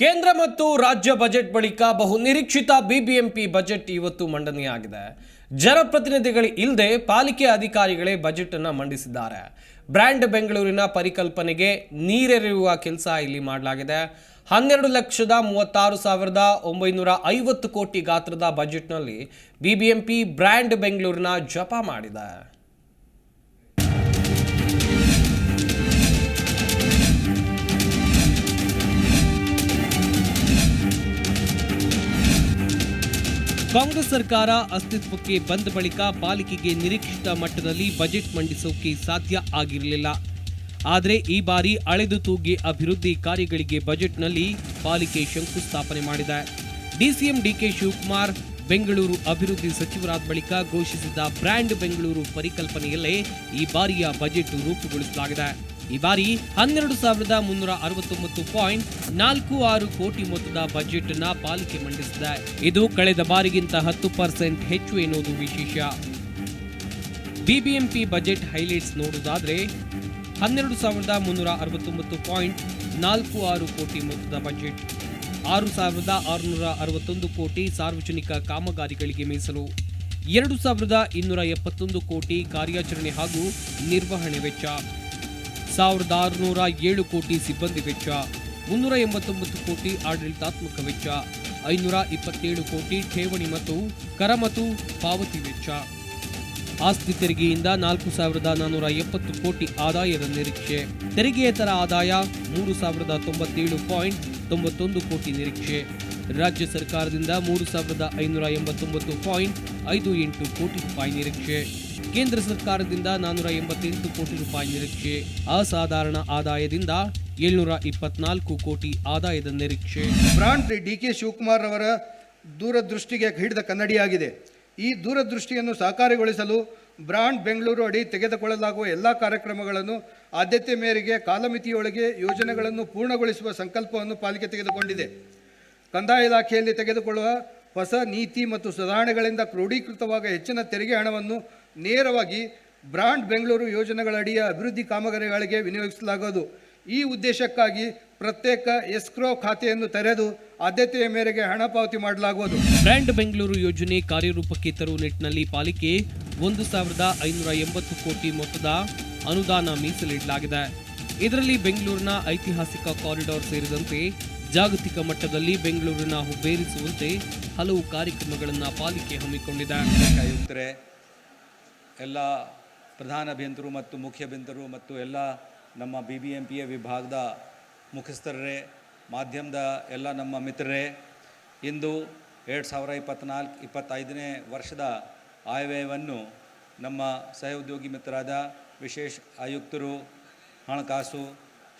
ಕೇಂದ್ರ ಮತ್ತು ರಾಜ್ಯ ಬಜೆಟ್ ಬಳಿಕ ಬಹು ನಿರೀಕ್ಷಿತ ಬಿಬಿಎಂಪಿ ಬಜೆಟ್ ಇವತ್ತು ಮಂಡನೆಯಾಗಿದೆ. ಜನಪ್ರತಿನಿಧಿಗಳು ಇಲ್ಲದೆ ಪಾಲಿಕೆ ಅಧಿಕಾರಿಗಳೇ ಬಜೆಟ್ ಅನ್ನು ಮಂಡಿಸಿದ್ದಾರೆ. ಬ್ರ್ಯಾಂಡ್ ಬೆಂಗಳೂರಿನ ಪರಿಕಲ್ಪನೆಗೆ ನೀರೆರೆಯುವ ಕೆಲಸ ಇಲ್ಲಿ ಮಾಡಲಾಗಿದೆ. ಹನ್ನೆರಡು ಲಕ್ಷದ ಮೂವತ್ತಾರು ಸಾವಿರದ ಒಂಬೈನೂರ ಐವತ್ತು ಕೋಟಿ ಗಾತ್ರದ ಬಜೆಟ್ನಲ್ಲಿ ಬಿಬಿಎಂಪಿ ಬ್ರ್ಯಾಂಡ್ ಬೆಂಗಳೂರಿನ ಜಪ ಮಾಡಿದೆ. ಕಾಂಗ್ರೆಸ್ ಸರ್ಕಾರ ಅಸ್ತಿತ್ವಕ್ಕೆ ಬಂದ ಬಳಿಕ ಪಾಲಿಕೆಗೆ ನಿರೀಕ್ಷಿತ ಮಟ್ಟದಲ್ಲಿ ಬಜೆಟ್ ಮಂಡಿಸೋಕೆ ಸಾಧ್ಯ ಆಗಿರಲಿಲ್ಲ. ಆದರೆ ಈ ಬಾರಿ ಅಳೆದು ತೂಗಿ ಅಭಿವೃದ್ಧಿ ಕಾರ್ಯಗಳಿಗೆ ಬಜೆಟ್ನಲ್ಲಿ ಪಾಲಿಕೆ ಶಂಕುಸ್ಥಾಪನೆ ಮಾಡಿದೆ. ಡಿಸಿಎಂ ಡಿಕೆ ಶಿವಕುಮಾರ್ ಬೆಂಗಳೂರು ಅಭಿವೃದ್ಧಿ ಸಚಿವರಾದ ಬಳಿಕ ಘೋಷಿಸಿದ ಬ್ರ್ಯಾಂಡ್ ಬೆಂಗಳೂರು ಪರಿಕಲ್ಪನೆಯಲ್ಲೇ ಈ ಬಾರಿಯ ಬಜೆಟ್ ರೂಪುಗೊಳಿಸಲಾಗಿದೆ. ಈ ಬಾರಿ ಹನ್ನೆರಡು ಸಾವಿರದ ಮುನ್ನೂರ ಅರವತ್ತೊಂಬತ್ತು ಪಾಯಿಂಟ್ ನಾಲ್ಕು ಆರು ಕೋಟಿ ಮೊತ್ತದ ಬಜೆಟ್ನ ಪಾಲಿಕೆ ಮಂಡಿಸಿದೆ. ಇದು ಕಳೆದ ಬಾರಿಗಿಂತ ಹತ್ತು ಪರ್ಸೆಂಟ್ ಹೆಚ್ಚು ಎನ್ನುವುದು ವಿಶೇಷ. ಬಿಬಿಎಂಪಿ ಬಜೆಟ್ ಹೈಲೈಟ್ಸ್ ನೋಡುವುದಾದ್ರೆ, ಹನ್ನೆರಡು ಸಾವಿರದ ಮುನ್ನೂರ ಅರವತ್ತೊಂಬತ್ತು ಪಾಯಿಂಟ್ ನಾಲ್ಕು ಆರು ಕೋಟಿ ಮೊತ್ತದ ಬಜೆಟ್, ಆರು ಸಾವಿರದ ಆರುನೂರ ಅರವತ್ತೊಂದು ಕೋಟಿ ಸಾರ್ವಜನಿಕ ಕಾಮಗಾರಿಗಳಿಗೆ ಮೀಸಲು, ಎರಡು ಸಾವಿರದ ಇನ್ನೂರ ಎಪ್ಪತ್ತೊಂದು ಕೋಟಿ ಕಾರ್ಯಾಚರಣೆ ಹಾಗೂ ನಿರ್ವಹಣೆ ವೆಚ್ಚ. ಸಾವಿರದ ಆರುನೂರ ಏಳು ಕೋಟಿ ಸಿಬ್ಬಂದಿ ವೆಚ್ಚ, ಮುನ್ನೂರ ಎಂಬತ್ತೊಂಬತ್ತು ಕೋಟಿ ಆಡಳಿತಾತ್ಮಕ ವೆಚ್ಚ, ಐನೂರ ಇಪ್ಪತ್ತೇಳು ಕೋಟಿ ಠೇವಣಿ ಮತ್ತು ಕರ ಮತ್ತು ಪಾವತಿ ವೆಚ್ಚ. ಆಸ್ತಿ ತೆರಿಗೆಯಿಂದ ನಾಲ್ಕು ಸಾವಿರದ ನಾನ್ನೂರ ಎಪ್ಪತ್ತು ಕೋಟಿ ಆದಾಯದ ನಿರೀಕ್ಷೆ. ತೆರಿಗೆಯೇತರ ಆದಾಯ ಮೂರು ಸಾವಿರದ ತೊಂಬತ್ತೇಳು ಪಾಯಿಂಟ್ ತೊಂಬತ್ತೊಂದು ಕೋಟಿ ನಿರೀಕ್ಷೆ. ರಾಜ್ಯ ಸರ್ಕಾರದಿಂದ ಮೂರು ಸಾವಿರದ ಐನೂರ ಎಂಬತ್ತೊಂಬತ್ತು ಪಾಯಿಂಟ್ ಐದು ಎಂಟು ಕೋಟಿ ರೂಪಾಯಿ ನಿರೀಕ್ಷೆ. ಕೇಂದ್ರ ಸರ್ಕಾರದಿಂದ ನಾನ್ನೂರ ಎಂಬತ್ತೆಂಟು ಕೋಟಿ ರೂಪಾಯಿ ನಿರೀಕ್ಷೆ. ಅಸಾಧಾರಣ ಆದಾಯದಿಂದ ಏಳ್ನೂರ ಇಪ್ಪತ್ನಾಲ್ಕು ಕೋಟಿ ಆದಾಯದ ನಿರೀಕ್ಷೆ. ಬ್ರಾಂಡ್ ಡಿ ಕೆ ಶಿವಕುಮಾರ್ ಅವರ ದೂರದೃಷ್ಟಿಗೆ ಹಿಡಿದ ಕನ್ನಡಿಯಾಗಿದೆ. ಈ ದೂರದೃಷ್ಟಿಯನ್ನು ಸಾಕಾರಗೊಳಿಸಲು ಬ್ರಾಂಡ್ ಬೆಂಗಳೂರು ಅಡಿ ತೆಗೆದುಕೊಳ್ಳಲಾಗುವ ಎಲ್ಲ ಕಾರ್ಯಕ್ರಮಗಳನ್ನು ಆದ್ಯತೆ ಮೇರೆಗೆ ಕಾಲಮಿತಿಯೊಳಗೆ ಯೋಜನೆಗಳನ್ನು ಪೂರ್ಣಗೊಳಿಸುವ ಸಂಕಲ್ಪವನ್ನು ಪಾಲಿಕೆ ತೆಗೆದುಕೊಂಡಿದೆ. ಕಂದಾಯ ಇಲಾಖೆಯಲ್ಲಿ ತೆಗೆದುಕೊಳ್ಳುವ ಹೊಸ ನೀತಿ ಮತ್ತು ಸುಧಾರಣೆಗಳಿಂದ ಕ್ರೋಢೀಕೃತವಾಗ ಹೆಚ್ಚಿನ ತೆರಿಗೆ ಹಣವನ್ನು ನೇರವಾಗಿ ಬ್ರಾಂಡ್ ಬೆಂಗಳೂರು ಯೋಜನೆಗಳಡಿಯ ಅಭಿವೃದ್ಧಿ ಕಾಮಗಾರಿಗಳಿಗೆ ವಿನಿಯೋಗಿಸಲಾಗುವುದು. ಈ ಉದ್ದೇಶಕ್ಕಾಗಿ ಪ್ರತ್ಯೇಕ ಎಸ್ಕ್ರೋ ಖಾತೆಯನ್ನು ತೆರೆದು ಆದ್ಯತೆಯ ಮೇರೆಗೆ ಹಣ ಪಾವತಿ ಮಾಡಲಾಗುವುದು. ಬ್ರ್ಯಾಂಡ್ ಬೆಂಗಳೂರು ಯೋಜನೆ ಕಾರ್ಯರೂಪಕ್ಕೆ ತರುವ ನಿಟ್ಟಿನಲ್ಲಿ ಪಾಲಿಕೆ ಒಂದು ಸಾವಿರದ ಐನೂರ ಎಂಬತ್ತು ಕೋಟಿ ಮೊತ್ತದ ಅನುದಾನ ಮೀಸಲಿಡಲಾಗಿದೆ. ಇದರಲ್ಲಿ ಬೆಂಗಳೂರಿನ ಐತಿಹಾಸಿಕ ಕಾರಿಡಾರ್ ಸೇರಿದಂತೆ ಜಾಗತಿಕ ಮಟ್ಟದಲ್ಲಿ ಬೆಂಗಳೂರಿನ ಹುಬ್ಬೇರಿಸುವಂತೆ ಹಲವು ಕಾರ್ಯಕ್ರಮಗಳನ್ನು ಪಾಲಿಕೆ ಹಮ್ಮಿಕೊಂಡಿದೆ. ಆಯುಕ್ತರೇ ಎಲ್ಲ ಪ್ರಧಾನ ಅಭಿಯಂತರು ಮತ್ತು ಮುಖ್ಯ ಅಭಿಯಂತರು ಮತ್ತು ಎಲ್ಲ ನಮ್ಮ ಬಿ ಬಿ ಎಂ ಪಿಯ ವಿಭಾಗದ ಮುಖ್ಯಸ್ಥರೇ, ಮಾಧ್ಯಮದ ಎಲ್ಲ ನಮ್ಮ ಮಿತ್ರರೇ, ಇಂದು ಎರಡು ಸಾವಿರ ಇಪ್ಪತ್ತ್ನಾಲ್ಕು ಇಪ್ಪತ್ತೈದನೇ ವರ್ಷದ ಆಯವ್ಯಯವನ್ನು ನಮ್ಮ ಸಹೋದ್ಯೋಗಿ ಮಿತ್ರರಾದ ವಿಶೇಷ ಆಯುಕ್ತರು ಹಣಕಾಸು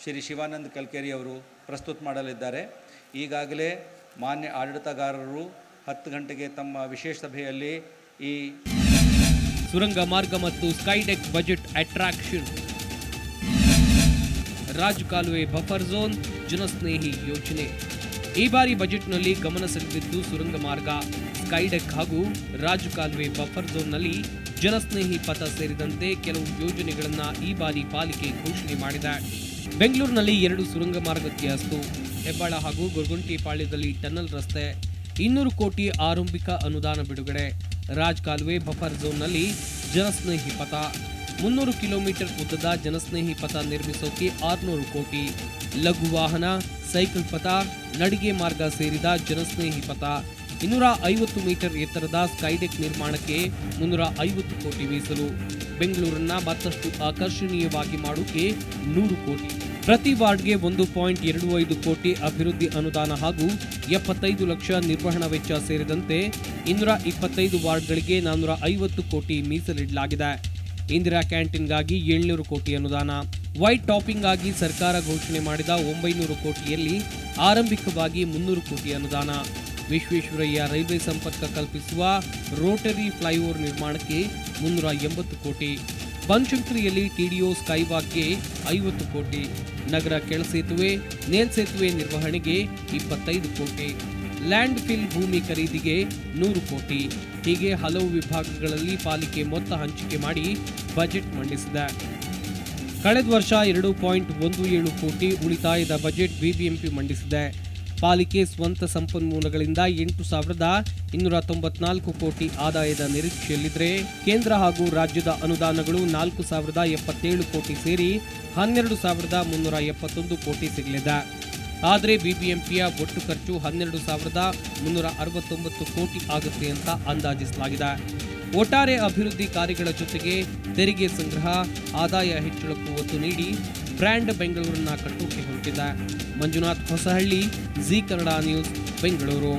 ಶ್ರೀ ಶಿವಾನಂದ್ ಕಲ್ಕೇರಿ ಅವರು ಪ್ರಸ್ತುತ ಮಾಡಲಿದ್ದಾರೆ. ಈಗಾಗಲೇ ಮಾನ್ಯ ಆಡಳಿತಗಾರರು ಹತ್ತು ಗಂಟೆಗೆ ತಮ್ಮ ವಿಶೇಷ ಸಭೆಯಲ್ಲಿ ಈ ಸುರಂಗ ಮಾರ್ಗ ಮತ್ತು ಸ್ಕೈಡೆಕ್ ಬಜೆಟ್ ಅಟ್ರಾಕ್ಷನ್ ರಾಜ್ ಕಾಲುವೆ ಬಫರ್ ಝೋನ್ ಜನಸ್ನೇಹಿ ಯೋಜನೆ. ಈ ಬಾರಿ ಬಜೆಟ್ನಲ್ಲಿ ಗಮನ ಸೆಳೆದಿದ್ದು ಸುರಂಗ ಮಾರ್ಗ, ಸ್ಕೈಡೆಕ್ ಹಾಗೂ ರಾಜ್ ಕಾಲುವೆ ಬಫರ್ ಝೋನ್ನಲ್ಲಿ ಜನಸ್ನೇಹಿ ಪಥ ಸೇರಿದಂತೆ ಕೆಲವು ಯೋಜನೆಗಳನ್ನು ಈ ಬಾರಿ ಪಾಲಿಕೆ ಘೋಷಣೆ ಮಾಡಿದೆ. ಬೆಂಗಳೂರಿನಲ್ಲಿ ಎರಡು ಸುರಂಗ ಮಾರ್ಗಕ್ಕೆ ಅಸ್ತು. ಹೆಬ್ಬಾಳ ಹಾಗೂ ಗೊರಗುಂಟಿಪಾಳ್ಯದಲ್ಲಿ ಟನಲ್ ರಸ್ತೆ, ಇನ್ನೂರು ಕೋಟಿ ಆರಂಭಿಕ ಅನುದಾನ ಬಿಡುಗಡೆ. ರಾಜ್ ಕಾಲುವೆ ಬಫರ್ ಝೋನ್ನಲ್ಲಿ ಜನಸ್ನೇಹಿ ಪಥ. ಮುನ್ನೂರು ಕಿಲೋಮೀಟರ್ ಉದ್ದದ ಜನಸ್ನೇಹಿ ಪಥ ನಿರ್ಮಿಸೋಕೆ ಆರುನೂರು ಕೋಟಿ. ಲಘು ವಾಹನ, ಸೈಕಲ್ ಪಥ, ನಡಿಗೆ ಮಾರ್ಗ ಸೇರಿದ ಜನಸ್ನೇಹಿ ಪಥ. ಇನ್ನೂರ ಐವತ್ತು ಮೀಟರ್ ಎತ್ತರದ ಸ್ಕೈಡೆಕ್ ನಿರ್ಮಾಣಕ್ಕೆ ಮುನ್ನೂರ ಐವತ್ತು ಕೋಟಿ ಮೀಸಲು. ಬೆಂಗಳೂರನ್ನ ಮತ್ತಷ್ಟು ಆಕರ್ಷಣೀಯವಾಗಿ ಮಾಡೋಕೆ ನೂರು ಕೋಟಿ. ಪ್ರತಿ ವಾರ್ಡ್ಗೆ ಒಂದು ಪಾಯಿಂಟ್ ಎರಡು ಐದು ಕೋಟಿ ಅಭಿವೃದ್ಧಿ ಅನುದಾನ ಹಾಗೂ ಎಪ್ಪತ್ತೈದು ಲಕ್ಷ ನಿರ್ವಹಣಾ ವೆಚ್ಚ ಸೇರಿದಂತೆ ಇನ್ನೂರ ಇಪ್ಪತ್ತೈದು ವಾರ್ಡ್ಗಳಿಗೆ ನಾನ್ನೂರ ಐವತ್ತು ಕೋಟಿ ಮೀಸಲಿಡಲಾಗಿದೆ. ಇಂದಿರಾ ಕ್ಯಾಂಟೀನ್ಗಾಗಿ ಏಳ್ನೂರು ಕೋಟಿ ಅನುದಾನ. ವೈಟ್ ಟಾಪಿಂಗ್ ಆಗಿ ಸರ್ಕಾರ ಘೋಷಣೆ ಮಾಡಿದ ಒಂಬೈನೂರು ಕೋಟಿಯಲ್ಲಿ ಆರಂಭಿಕವಾಗಿ ಮುನ್ನೂರು ಕೋಟಿ ಅನುದಾನ. ವಿಶ್ವೇಶ್ವರಯ್ಯ ರೈಲ್ವೆ ಸಂಪರ್ಕ ಕಲ್ಪಿಸುವ ರೋಟರಿ ಫ್ಲೈಓವರ್ ನಿರ್ಮಾಣಕ್ಕೆ ಮುನ್ನೂರ ಎಂಬತ್ತು ಕೋಟಿ. ಬನಶಂಕರಿಯಲ್ಲಿ ಟಿಡಿಒ ಸ್ಕೈವಾಕ್ಗೆ ಐವತ್ತು ಕೋಟಿ, ನಗರ ಕೆಳಸೇತುವೆ, ಮೇಲ್ಸೇತುವೆ ನಿರ್ವಹಣೆಗೆ ಇಪ್ಪತ್ತೈದು ಕೋಟಿ ಲ್ಯಾಂಡ್ ಫಿಲ್ ಭೂಮಿ ಖರೀದಿಗೆ ನೂರು ಕೋಟಿ. ಹೀಗೆ ಹಲವು ವಿಭಾಗಗಳಲ್ಲಿ ಪಾಲಿಕೆ ಮೊತ್ತ ಹಂಚಿಕೆ ಮಾಡಿ ಬಜೆಟ್ ಮಂಡಿಸಿದೆ. ಕಳೆದ ವರ್ಷ ಎರಡು ಪಾಯಿಂಟ್ ಒಂದು ಏಳು ಕೋಟಿ ಉಳಿತಾಯದ ಬಜೆಟ್ ಬಿಬಿಎಂಪಿ ಮಂಡಿಸಿದೆ. ಪಾಲಿಕೆ ಸ್ವಂತ ಸಂಪನ್ಮೂಲಗಳಿಂದ ಎಂಟು ಸಾವಿರದ ಇನ್ನೂರ ತೊಂಬತ್ನಾಲ್ಕು ಕೋಟಿ ಆದಾಯದ ನಿರೀಕ್ಷೆಯಲ್ಲಿದ್ದರೆ ಕೇಂದ್ರ ಹಾಗೂ ರಾಜ್ಯದ ಅನುದಾನಗಳು ನಾಲ್ಕು ಸಾವಿರದ ಎಪ್ಪತ್ತೇಳು ಕೋಟಿ ಸೇರಿ ಹನ್ನೆರಡು ಸಾವಿರದ ಮುನ್ನೂರ ಎಪ್ಪತ್ತೊಂದು ಕೋಟಿ ಸಿಗಲಿದೆ. ಆದರೆ ಬಿಬಿಎಂಪಿಯ ಒಟ್ಟು ಖರ್ಚು ಹನ್ನೆರಡು ಸಾವಿರದ ಮುನ್ನೂರ ಅರವತ್ತೊಂಬತ್ತು ಕೋಟಿ ಆಗುತ್ತೆ ಅಂತ ಅಂದಾಜಿಸಲಾಗಿದೆ. ಒಟ್ಟಾರೆ ಅಭಿವೃದ್ಧಿ ಕಾರ್ಯಗಳ ಜೊತೆಗೆ ತೆರಿಗೆ ಸಂಗ್ರಹ, ಆದಾಯ ಹೆಚ್ಚಳಕ್ಕೂ ಒತ್ತು ನೀಡಿ ಬ್ರ್ಯಾಂಡ್ ಬೆಂಗಳೂರನ್ನ ಕಟ್ಟೋಕೆ ಹೊರಟಿದೆ. Manjunath Hosahalli Zee Kannada news Bengaluru.